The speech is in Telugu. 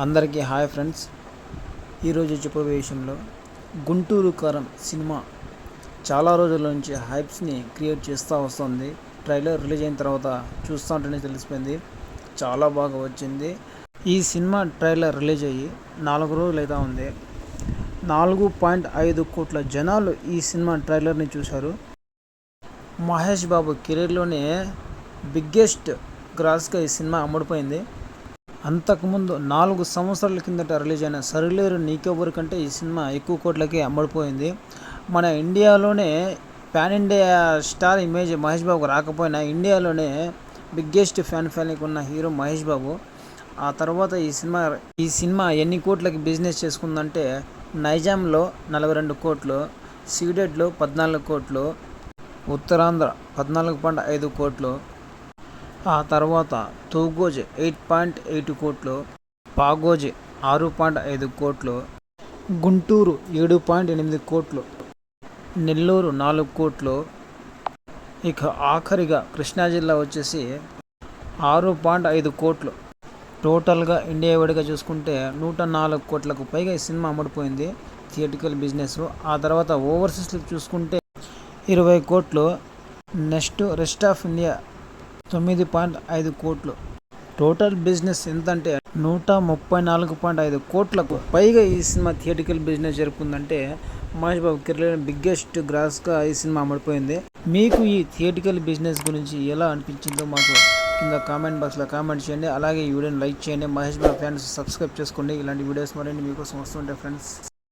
అందరికీ హాయ్ ఫ్రెండ్స్. ఈరోజు చెప్పబోయే విషయంలో గుంటూరు కారం సినిమా చాలా రోజుల నుంచి హైప్స్ని క్రియేట్ చేస్తూ వస్తుంది. ట్రైలర్ రిలీజ్ అయిన తర్వాత చూస్తూ ఉంటేనే తెలిసిపోయింది. చాలా బాగా వచ్చింది. ఈ సినిమా ట్రైలర్ రిలీజ్ అయ్యి నాలుగు రోజులు అయితే ఉంది. నాలుగు పాయింట్ ఐదు కోట్ల జనాలు ఈ సినిమా ట్రైలర్ని చూశారు. మహేష్ బాబు కెరీర్లోనే బిగ్గెస్ట్ గ్రాస్గా ఈ సినిమా అమ్ముడుపోయింది. అంతకుముందు నాలుగు సంవత్సరాల కిందట రిలీజ్ అయిన సరిలేరు నీకెవ్వరు కంటే ఈ సినిమా ఎక్కువ కోట్లకి అమ్మడిపోయింది. మన ఇండియాలోనే pan India star image Mahesh Babu రాకపోయినా ఇండియాలోనే బిగ్గెస్ట్ ఫ్యాన్ ఫ్యాన్కి ఉన్న హీరో మహేష్ బాబు. ఆ తర్వాత ఈ సినిమా ఈ సినిమా ఎన్ని కోట్లకి బిజినెస్ చేసుకుందంటే నైజాంలో నలభై రెండు కోట్లు సీడెడ్లో పద్నాలుగు కోట్లు ఉత్తరాంధ్ర పద్నాలుగు పాయింట్ ఐదు కోట్లు ఆ తర్వాత తూగోజ్ ఎయిట్ పాయింట్ ఎయిట్ కోట్లు పాగోజ్ ఆరు పాయింట్ ఐదు కోట్లు గుంటూరు ఏడు పాయింట్ ఎనిమిది కోట్లు నెల్లూరు నాలుగు కోట్లు. ఇక ఆఖరిగా కృష్ణా జిల్లా వచ్చేసి ఆరు పాయింట్ ఐదు కోట్లు. టోటల్గా ఇండియా వైడ్గా చూసుకుంటే నూట నాలుగు కోట్లకు పైగా ఈ సినిమా అమ్ముడిపోయింది. థియేటికల్ బిజినెస్ ఆ తర్వాత ఓవర్సీస్లో చూసుకుంటే ఇరవై కోట్లు. నెక్స్ట్ రెస్ట్ ఆఫ్ ఇండియా తొమ్మిది పాయింట్ ఐదు కోట్లు. టోటల్ బిజినెస్ ఎంతంటే నూట ముప్పై నాలుగు పాయింట్ ఐదు కోట్లకు పైగా ఈ సినిమా థియేటికల్ బిజినెస్ జరుపుకుందంటే మహేష్ బాబు కెరీర్ బిగ్గెస్ట్ గ్రాస్గా ఈ సినిమా అమడిపోయింది మీకు ఈ థియేటికల్ బిజినెస్ గురించి ఎలా అనిపించిందో మాకు కింద కామెంట్ బాక్స్లో కామెంట్ చేయండి. అలాగే ఈ వీడియోని లైక్ చేయండి. మహేష్ బాబు ఫ్యాన్స్ సబ్స్క్రైబ్ చేసుకోండి. ఇలాంటి వీడియోస్ మరిన్ని మీకోసం వస్తుంటాయి ఫ్రెండ్స్.